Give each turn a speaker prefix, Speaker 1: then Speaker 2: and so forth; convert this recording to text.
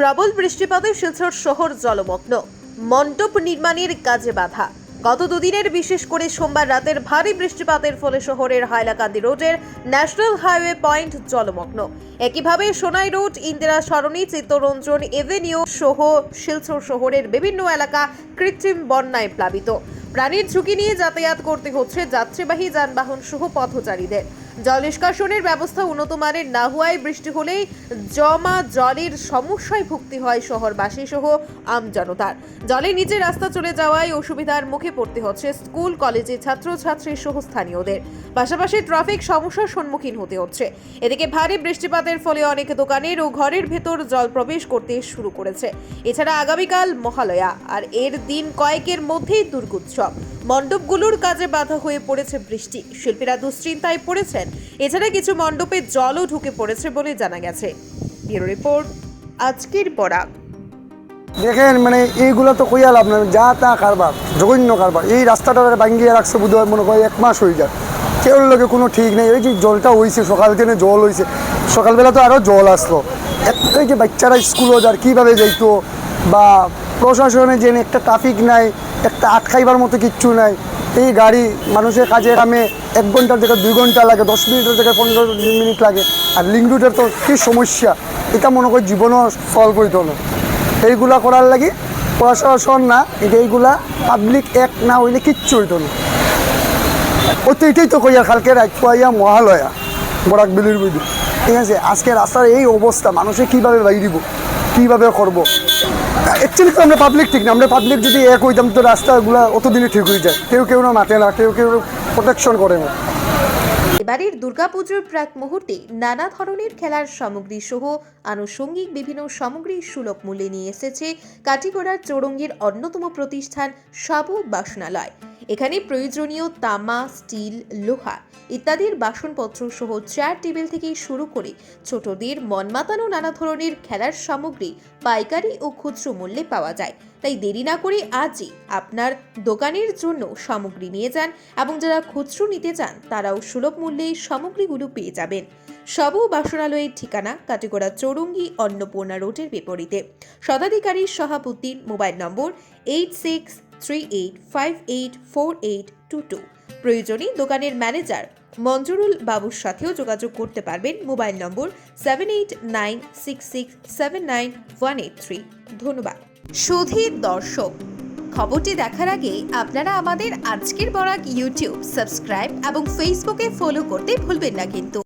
Speaker 1: প্রবল বৃষ্টিপাতে শিলচর শহর জলমগ্ন। মণ্ডপ নির্মাণের কাজে বাধা। গত দুদিনের বিশেষ করে সোমবার রাতের ভারী বৃষ্টিপাতের ফলে শহরের হাইলাকান্দি রোডের ন্যাশনাল হাইওয়ে পয়েন্ট জলমগ্ন। একইভাবে সোনাই রোড, ইন্দিরা সরণি, চিত্তরঞ্জন এভিনিউ সহ শিলচর শহরের বিভিন্ন এলাকা কৃত্রিম বন্যায় প্লাবিত। প্রাণীর ঝুঁকি নিয়ে যাতায়াত করতে হচ্ছে যাত্রীবাহী যানবাহন সহ পথচারীদের। জল নিষ্কাশনের ব্যবস্থা উন্নত মানের না হওয়ায় বৃষ্টি হলেই জমা জলের সমস্যায় ভুগতে হয় শহরবাসী সহ আমজনতার জলে নিচে রাস্তা চলে যাওয়ায় অসুবিধার মুখে পড়তে হচ্ছে স্কুল, কলেজে ছাত্রছাত্রী সহ স্থানীয়দের। পাশাপাশি ট্রাফিক সমস্যার সম্মুখীন হতে হচ্ছে। এদিকে ভারী বৃষ্টিপাতের ফলে অনেক দোকানের ও ঘরের ভেতর জল প্রবেশ করতে শুরু করেছে। এছাড়া আগামীকাল মহালয়া, আর এর দিন কয়েকের মধ্যেই দুর্গোৎসব। মণ্ডপগুলোর কাজে বাধা হয়ে পড়েছে বৃষ্টি। শিল্পীরা দুশ্চিন্তায় পড়েছেন এছাড়া কিছু মণ্ডপে জলও ঢুকে পড়েছে বলে জানা গেছে। ব্যুরো রিপোর্ট, আজকের
Speaker 2: দেখেন মানে এইগুলো তো যা তা কারবার, জঘন্য কারবার। এই রাস্তাটা রাখছে বোধ মনে হয় এক মাস হয়ে যায় কেউ লোকে কোনো ঠিক নেই। এই যে জলটা হয়েছে সকাল জল হয়েছে সকালবেলা তো আরও জল আসলো। একটাই যে বাচ্চারা স্কুলও যার কীভাবে যাইতো, বা প্রশাসনে যে একটা ট্রাফিক নাই একটা আটকাইবার মতো কিচ্ছু নাই। এই গাড়ি মানুষের কাজে কামে এক ঘণ্টার জায়গায় দুই ঘণ্টা লাগে, দশ মিনিটের জায়গায় পনেরো মিনিট লাগে। আর লিঙ্ক রুটের তো কী সমস্যা? এটা মনে করি জীবনও সলভ হইতো না। এইগুলা করার লাগি প্রশাসন না এটা এইগুলা পাবলিক এক না হইলে কিচ্ছু হইতো না। ও তো এটাই তো কইয়া কালকে রাজপুয়া মহালয়া, বরাক বিলির বুঝি। ঠিক আছে, আজকে রাস্তার এই অবস্থা, মানুষে কীভাবে বাইরে দিব কীভাবে করব? অ্যাকচুয়ালি তো আমরা পাবলিক ঠিক না। আমরা পাবলিক যদি এক হইতাম তো রাস্তাগুলো অতদিনে ঠিক হয়ে যায়। কেউ কেউ না মাঠে না, কেউ কেউ প্রোটেকশন করে না।
Speaker 1: এবারের দুর্গাপুজোর প্রাক মুহূর্তে নানা ধরনের খেলার সামগ্রী সহ আনুষঙ্গিক বিভিন্ন সামগ্রী সুলভ মূল্যে নিয়ে এসেছে কাটিগড়ার চৌরঙ্গের অন্যতম প্রতিষ্ঠান সাবু বাসনালয়। এখানে প্রয়োজনীয় তামা, স্টিল, লোহা ইত্যাদির বাসনপত্র সহ চেয়ার টেবিল থেকে শুরু করে ছোটদের মন মাতানো নানা ধরনের খেলার সামগ্রী, পাইকারি ও খুচরো মূল্যে পাওয়া যায়। তাই দেরি না করে আজই আপনার দোকানের জন্য সামগ্রী নিয়ে যান এবং যারা খুচরো নিতে চান, তারাও সুলভ মূল্যে সামগ্রীগুলো পেয়ে যাবেন। সব বাসনালয়ের ঠিকানা কাটিগড়া চৌরঙ্গি অন্নপূর্ণা রোডের বিপরীতে। শতাধিকারী সভাপতির mobile number eight six three eight five eight four eight two two. প্রয়োজনে দোকানের ম্যানেজার মঞ্জুরুল বাবুর সাথেও যোগাযোগ করতে পারবেন mobile number seven eight nine six six seven nine one eight three. ধন্যবাদ। সুধীর দর্শক, খবরটি দেখার আগে আপনারা আমাদের আজকের বরাক ইউটিউব সাবস্ক্রাইব এবং ফেসবুকে ফলো করতে ভুলবেন না কিন্তু।